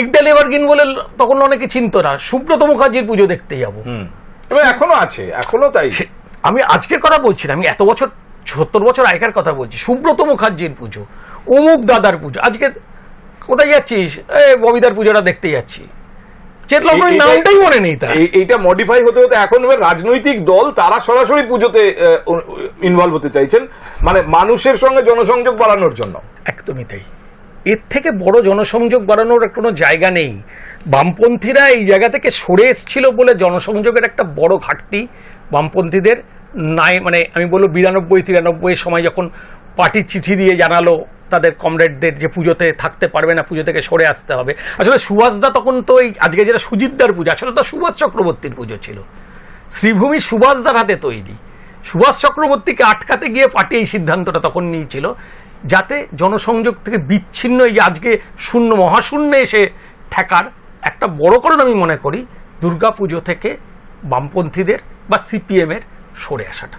ইকডাল এভারগিন বলে তখন অনেকে চিনত না। সুব্রত মুখার্জির পুজো দেখতে যাব। এবং এখনও আছে এখনও তাই। আমি আজকের কথা বলছি না আমি এত বছর সত্তর বছর আগেকার কথা বলছি। সুব্রত মুখার্জির পুজো অমুক দাদার পুজো। আজকে কোথায় যাচ্ছিস? এ ববিদার পুজোটা দেখতে যাচ্ছি। নামটাই মনে নেই তার। এইটা মডিফাই হতে হতে এখন রাজনৈতিক দল তারা সরাসরি পুজোতে ইনভলভ হতে চাইছেন। মানে মানুষের সঙ্গে জনসংযোগ বাড়ানোর জন্য। একদমই তাই। এর থেকে বড় জনসংযোগ বাড়ানোর কোনো জায়গা নেই। বামপন্থীরা এই জায়গা থেকে সরে এসেছিল বলে জনসংযোগের একটা বড় ঘাটতি বামপন্থীদের। নাই মানে আমি বলব বিরানব্বই, তিরানব্বই সময় যখন পার্টির চিঠি দিয়ে জানালো তাদের কমরেডদের যে পুজোতে থাকতে পারবে না, পুজো থেকে সরে আসতে হবে। আসলে সুভাষদা তখন তো এই আজকে যেটা সুজিতদার পুজো, আসলে তো সুভাষ চক্রবর্তীর পুজো ছিল। শ্রীভূমি সুভাষদার হাতে তৈরি। সুভাষ চক্রবর্তীকে আটকাতে গিয়ে পার্টি এই সিদ্ধান্তটা তখন নিয়েছিল, যাতে জনসংযোগ থেকে বিচ্ছিন্ন এই আজকে শূন্য, মহাশূন্যে এসে ঠেকার একটা বড় কারণ আমি মনে করি, দুর্গাপুজো থেকে বামপন্থীদের বা সিপিএমের সরে আসাটা।